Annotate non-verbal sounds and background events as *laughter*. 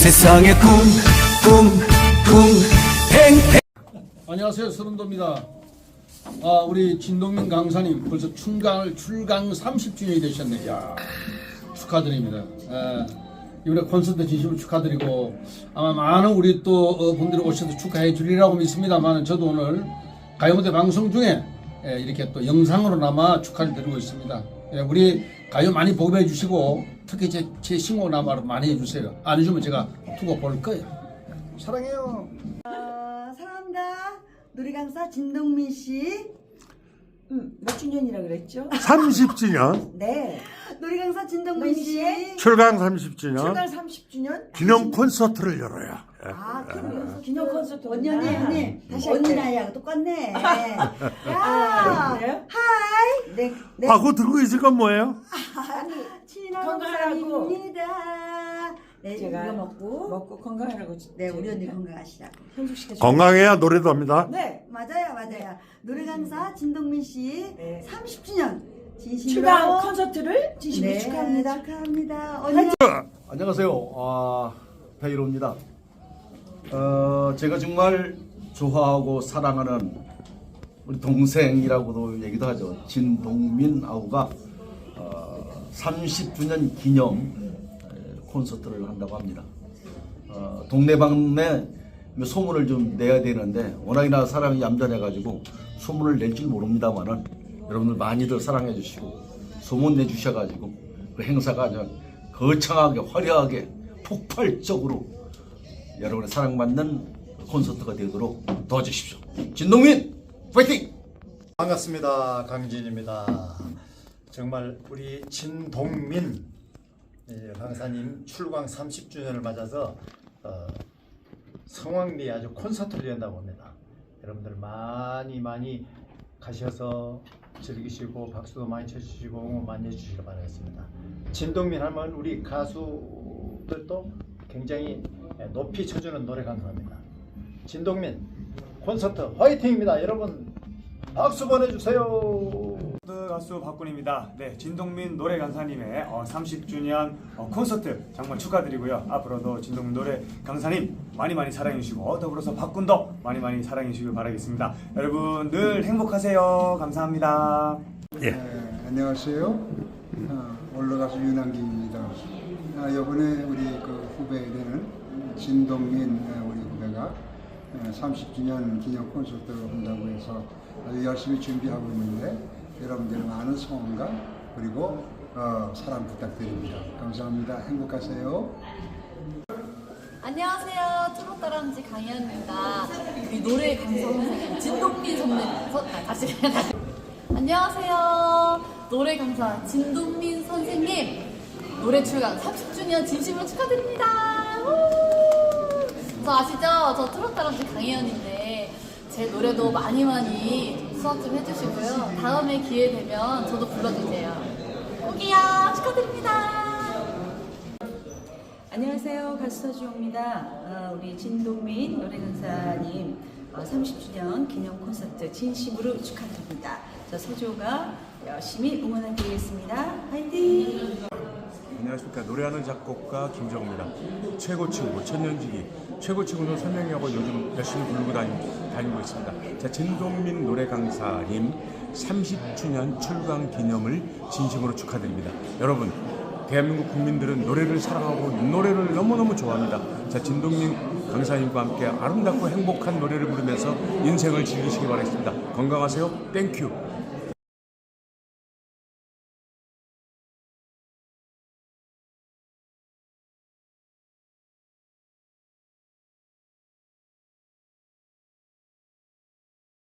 세상의 꿈 꿈꿈 안녕하세요 서른도입니다. 아 우리 진동민 강사님 벌써 출강 출강 30주년이 되셨네요. 야, 축하드립니다. 에, 이번에 콘서트 진심으로 축하드리고 아마 많은 우리 또 어, 분들이 오셔서 축하해 주리라고 믿습니다만 저도 오늘 가요무대 방송 중에 에, 이렇게 또 영상으로나마 축하를 드리고 있습니다. 예, 우리 가요 많이 보급해 주시고 특히 제, 제 신곡나마로 많이 해주세요. 안 해주면 제가 두고 볼 거예요. 사랑해요. 아, 사랑합니다. 놀이강사 진동민 씨. 음, 몇 주년이라 그랬죠? 30주년 네. 놀이강사 진동민 씨. 출강 30주년 출간 30주년? 기념 콘서트를 열어요. 예. 아, 기념 기념 콘서트 원년이 아, 언니. 다시 언니 할게. 나이하고 똑같네. *laughs* 아, 야. 그래요? 하이. 네. 네. 아, 그거 들고 있을 건 뭐예요? 건강하라고. 친엄사입니다. 네, 제가 이거 먹고. 먹고 건강하라고. 네, 우리 언니 건강하시라고. 현숙 씨가 좀- 건강해야 노래도 합니다. 네. 맞아요, 맞아요. 놀이강사 진동민 씨 네. 30주년 진심으로 출간 콘서트를 진심으로 네, 축하합니다. 축하합니다. 언니 안녕하세요. 아, 배이로입니다. 어, 제가 정말 좋아하고 사랑하는 우리 동생이라고도 얘기도 하죠. 진동민 아우가 어, 30주년 기념 에, 콘서트를 한다고 합니다. 어, 동네방네 소문을 좀 내야 되는데 워낙이나 사랑이 얌전해가지고 소문을 낼 줄 모릅니다만은 여러분들 많이들 사랑해 주시고 소문 내 주셔가지고 그 행사가 거창하게 화려하게 폭발적으로 여러분의 사랑받는 콘서트가 되도록 도와주십시오. 진동민 파이팅! 반갑습니다. 강진입니다. 정말 우리 진동민 예, 강사님 출강 30주년을 맞아서 어, 성황리에 아주 콘서트를 연다고 합니다. 여러분들 많이 많이 가셔서 즐기시고 박수도 많이 쳐주시고 응원 많이 해주시길 바라겠습니다. 진동민 하면 우리 가수들도 굉장히 예, 높이 쳐주는 노래 강사입니다. 진동민 콘서트 화이팅입니다. 여러분 박수 보내주세요. 네, 가수 박군입니다. 네, 진동민 노래 강사님의 어, 30주년 어, 콘서트 정말 축하드리고요. 앞으로도 진동민 노래 강사님 많이 많이 사랑해 주시고 더불어서 박군도 많이 많이 사랑해 주시길 바라겠습니다. 여러분 늘 행복하세요. 감사합니다. 예. 네, 안녕하세요. 어, 올라가수 윤한기입니다. 아, 이번에 우리 그 후배 되는 진동민 어, 우리 후배가 어, 30주년 기념 콘서트를 한다고 해서 아주 열심히 준비하고 있는데 여러분들 많은 성원과 그리고 어, 사랑 부탁드립니다. 감사합니다. 행복하세요. 안녕하세요. 트롯다람쥐 강희연입니다. 이 노래 선생님 진동민 선배 선 아, 다시 안녕하세요. 노래 강사 진동민 선생님 노래 출강 30주년 진심으로 축하드립니다. 우! 저 아시죠? 저 트롯다람쥐 강희연인데 제 노래도 많이 많이 수업 좀 해주시고요. 다음에 기회 되면 저도 불러주세요. 꼭이요. 축하드립니다. 안녕하세요. 가수 서주영입니다. 아, 우리 진동민 노래 강사님 어, 30주년 기념 콘서트 진심으로 축하드립니다. 저 서주가 열심히 응원하겠습니다. 화이팅! 안녕하십니까. 노래하는 작곡가 김정우입니다. 최고치고 천년지기 최고치고는 설명하고 요즘 열심히 부르고 다니, 다니고 있습니다. 자 진동민 노래 강사님 30주년 출강 기념을 진심으로 축하드립니다. 여러분 대한민국 국민들은 노래를 사랑하고 노래를 너무너무 좋아합니다. 자 진동민 강사님과 함께 아름답고 행복한 노래를 부르면서 인생을 즐기시기 바라겠습니다. 건강하세요. 땡큐